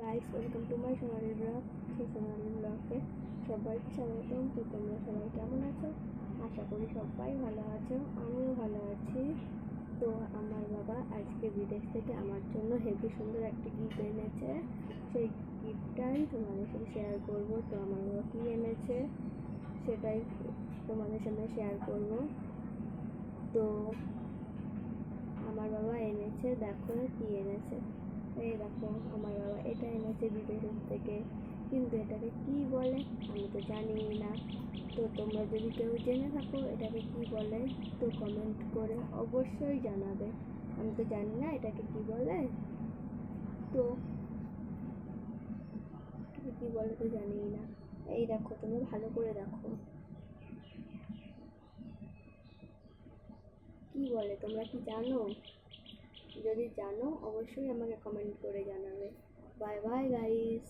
Guys welcome to my Sonali blog সেই সোনালি ব্লগে সবাইকে স্বাগতম, তো তোমরা সবাই কেমন আছো? আশা করি সবাই ভালো আছো, আমিও ভালো আছি। তো আমার বাবা আজকে বিদেশ থেকে আমার জন্য হেভি সুন্দর একটা গিফট এনেছে। সেই গিফটটাই তোমাদের সাথে শেয়ার করব, তো আমার বাবা কী এনেছে সেটাই তোমাদের সাথে শেয়ার করব। তো আমার বাবা এনেছে, দেখো কি এনেছে। এই দেখো আমার বাবা এটা এনেছে বিদেশের থেকে। কিন্তু এটাকে কি বলে আমি তো জানি না। তো তোমরা যদি কেউ জেনে থাকো এটাকে কি বলে, তো কমেন্ট করে অবশ্যই জানাবে। আমি তো জানি না এটাকে কি বলে। তো কি বলে তো জানি না। এই দেখো তোমরা ভালো করে দেখো। কি বলে তোমরা কি জানো? যদি জানো অবশ্যই আমাকে কমেন্ট করে জানাবে। Bye bye guys